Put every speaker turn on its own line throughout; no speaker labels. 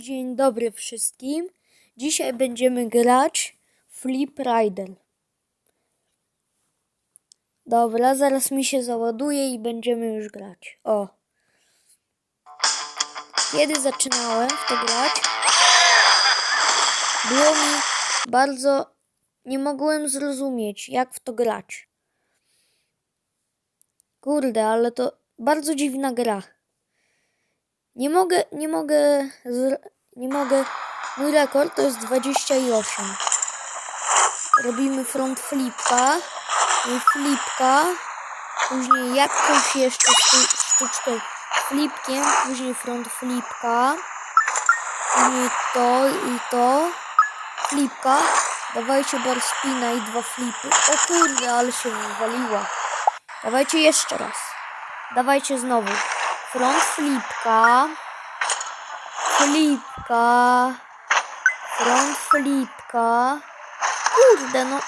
Dzień dobry wszystkim. Dzisiaj będziemy grać Flip Rider. Dobra, zaraz mi się załaduje i będziemy już grać. O. Kiedy zaczynałem w to grać, było mi bardzo. Nie mogłem zrozumieć, jak w to grać. Kurde, ale to bardzo dziwna gra. Nie mogę, nie mogę, nie mogę. Mój rekord to jest 28. Robimy front flipa flipka. Później jakąś jeszcze sztu- sztuczkę flipkiem, później front flipka. Później to i to. Flipka. Dawajcie bar spina i dwa flipy. O kurde, ale się wywaliła. Dawajcie jeszcze raz. Dawajcie znowu. Front flipka. Flipka. Front flipka. Kurde, no.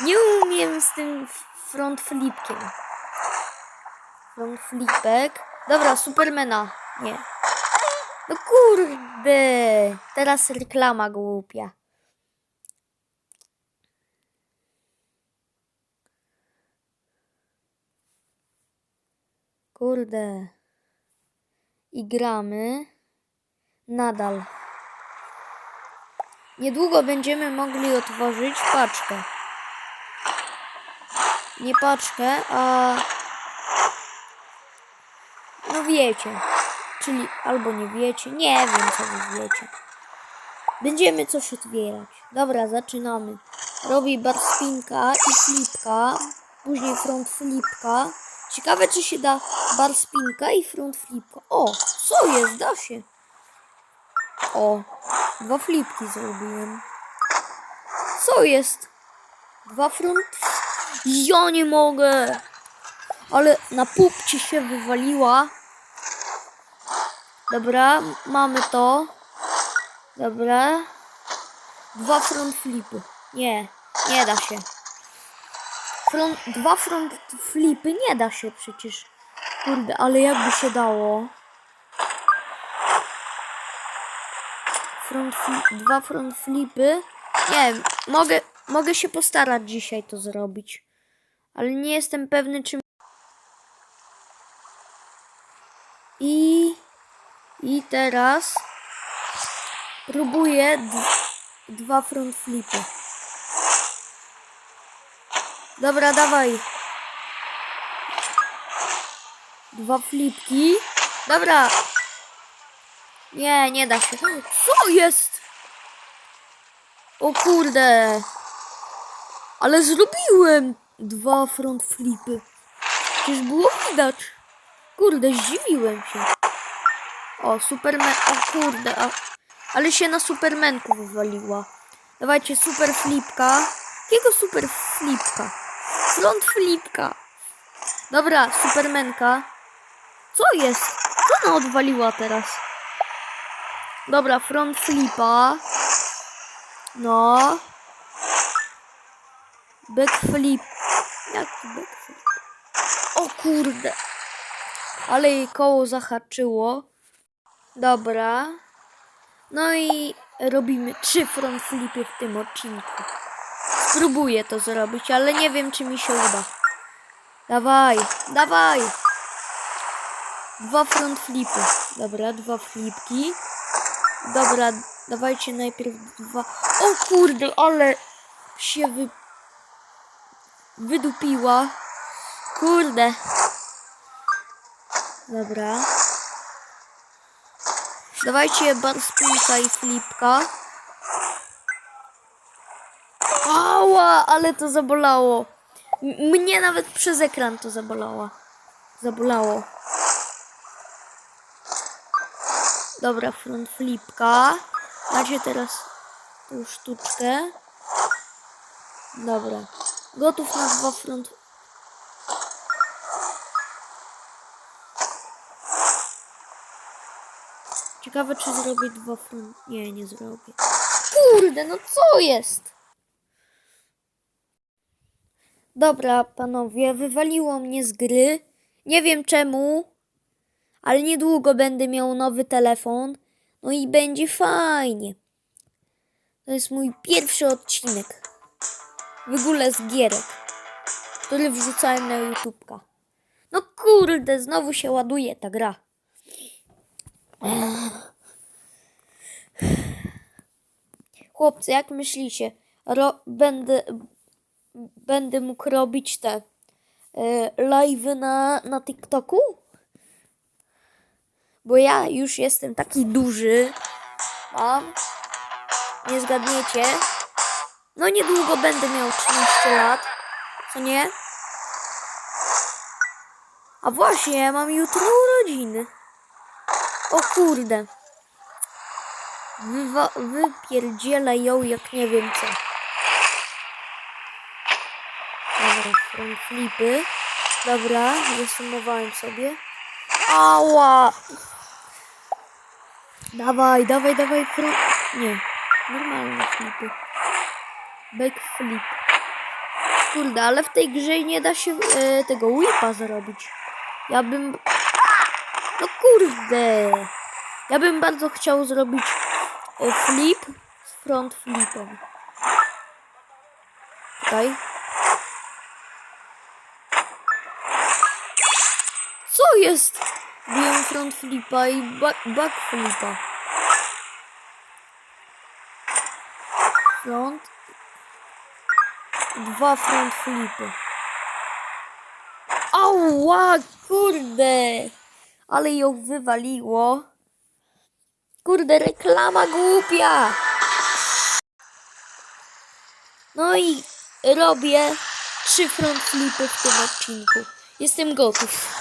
Nie umiem z tym front flipkiem. Front flipek. Dobra, Supermana. Nie. No kurde. Teraz reklama głupia. Kurde. I gramy nadal. Niedługo będziemy mogli otworzyć paczkę. Nie paczkę, a. No wiecie. Czyli albo nie wiecie. Nie wiem, co wy wiecie. Będziemy coś otwierać. Dobra, zaczynamy. Robię bar spinka i flipka. Później front flipka. Ciekawe, czy się da bar spinka i front flipka. O, co jest? Da się. O, dwa flipki zrobiłem. Co jest? Dwa front... Ja nie mogę! Ale na pupcie się wywaliła. Dobra, mamy to. Dobra. Dwa front flipy. Nie, nie da się. Front, dwa front flipy nie da się przecież. Kurde, ale jakby się dało. Front dwa front flipy. Nie mogę, mogę się postarać dzisiaj to zrobić. Ale nie jestem pewny, czy. I. I teraz. Próbuję dwa front flipy. Dobra, dawaj. Dwa flipki. Dobra. Nie, nie da się. Co jest? O kurde. Ale zrobiłem dwa front flipy. Przecież było widać. Kurde, zdziwiłem się. O, Superman. O kurde. Ale się na Supermanku wywaliła. Dawajcie super flipka. Jakiego super flipka? Front flipka. Dobra, Supermanka. Co jest? Co ona odwaliła teraz? Dobra, front flipa. No. Backflip. Jaki backflip? O kurde. Ale jej koło zahaczyło. Dobra. No i robimy trzy front flipy w tym odcinku. Spróbuję to zrobić, ale nie wiem, czy mi się uda. Dawaj, dawaj. Dwa front flipy. Dobra, dwa flipki. Dobra, dawajcie najpierw dwa. O kurde, ale się wy... wydupiła. Kurde. Dobra. Dawajcie bar spinka i flipka. Ała, ale to zabolało. Mnie nawet przez ekran to zabolało. Zabolało. Dobra, front flipka. Macie teraz tą sztuczkę. Dobra. Gotów na dwa front. Ciekawe, czy zrobię dwa front. Nie, nie zrobię. Kurde, no co jest? Dobra, panowie, wywaliło mnie z gry. Nie wiem czemu, ale niedługo będę miał nowy telefon. No i będzie fajnie. To jest mój pierwszy odcinek. W ogóle z gierek, który wrzucałem na YouTubka. No kurde, znowu się ładuje ta gra. Chłopcy, jak myślicie? Ro- będę, będę mógł robić te e, live'y na, na TikToku? Bo ja już jestem taki duży. Mam. Nie zgadniecie. No niedługo będę miał 13 lat. Co nie? A właśnie, ja mam jutro urodziny. O kurde. Wywa- wypierdziela ją jak nie wiem co. Dobra, front flipy. Dobra, wysumowałem sobie. Ała! Dawaj, dawaj, dawaj, front... Nie, normalne flipy. Backflip. Kurde, ale w tej grze nie da się e, tego whipa zrobić. Ja bym... No kurde! Ja bym bardzo chciał zrobić e, flip z front flipem. Tutaj. Co jest? Biłem front flipa i back, back flipa. Front. Dwa front flipy. Ała, kurde! Ale ją wywaliło. Kurde, reklama głupia! No i robię trzy front flipy w tym odcinku. Jestem gotów.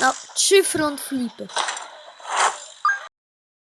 No, trzy front flipy.